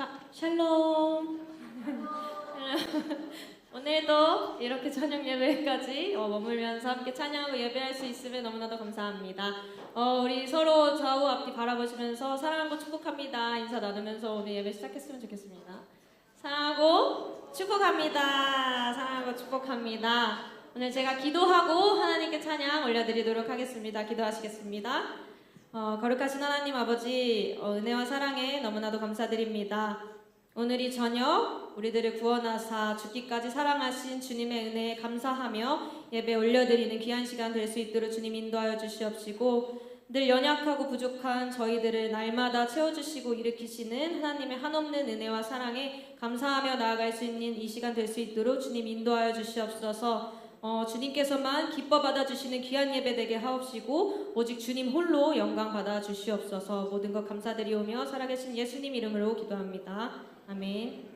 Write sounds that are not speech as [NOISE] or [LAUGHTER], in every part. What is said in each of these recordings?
샤, 샬롬. [LAUGHS] 오늘도 이렇게 저녁 예배까지 어, 머물면서 함께 찬양하고 예배할 수 있으면 너무나도 감사합니다. 어, 우리 서로 좌우 앞뒤 바라보시면서 사랑하고 축복합니다. 인사 나누면서 오늘 예배 시작했으면 좋겠습니다. 사랑하고 축복합니다. 사랑하고 축복합니다. 오늘 제가 기도하고 하나님께 찬양 올려드리도록 하겠습니다. 기도하시겠습니다. 어, 거룩하신 하나님 아버지 어, 은혜와 사랑에 너무나도 감사드립니다. 오늘 이 저녁 우리들을 구원하사 죽기까지 사랑하신 주님의 은혜에 감사하며 예배 올려드리는 귀한 시간 될 수 있도록 주님 인도하여 주시옵시고 늘 연약하고 부족한 저희들을 날마다 채워주시고 일으키시는 하나님의 한없는 은혜와 사랑에 감사하며 나아갈 수 있는 이 시간 될 수 있도록 주님 인도하여 주시옵소서 어, 주님께서만 기뻐 받아주시는 귀한 예배 되게 하옵시고 오직 주님 홀로 영광 받아 주시옵소서 모든 것 감사드리오며 살아계신 예수님 이름으로 기도합니다. 아멘.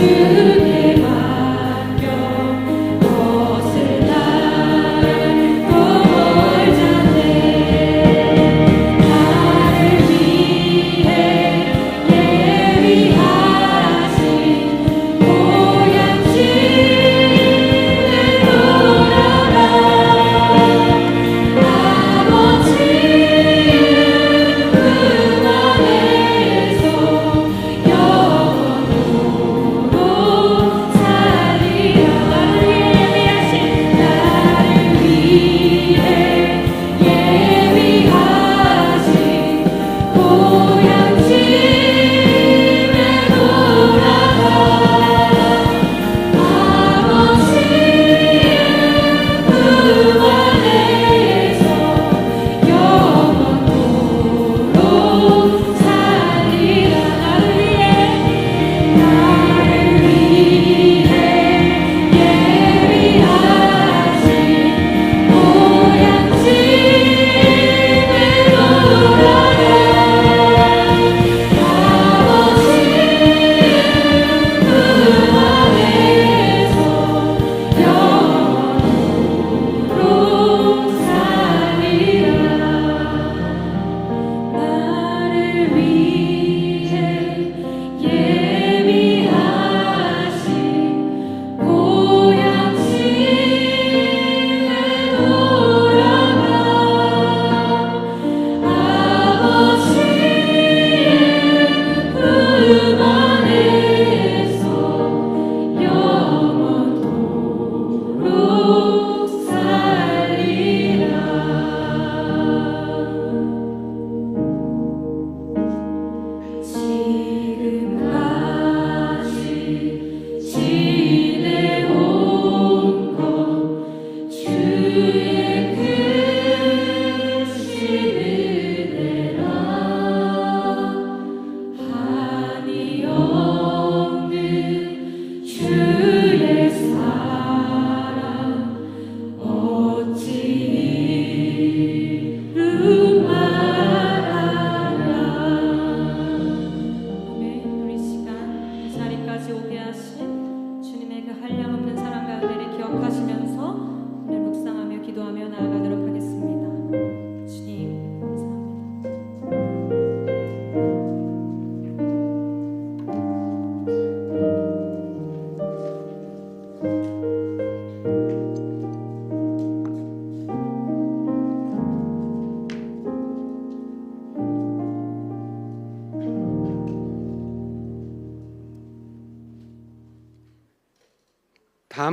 you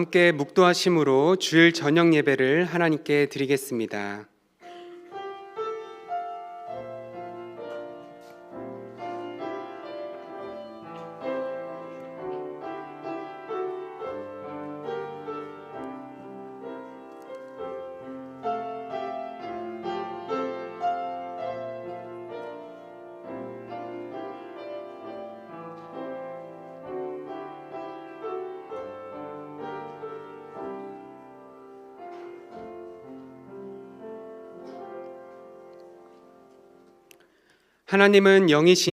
함께 묵도하심으로 주일 저녁 예배를 하나님께 드리겠습니다. 하나님은 영이신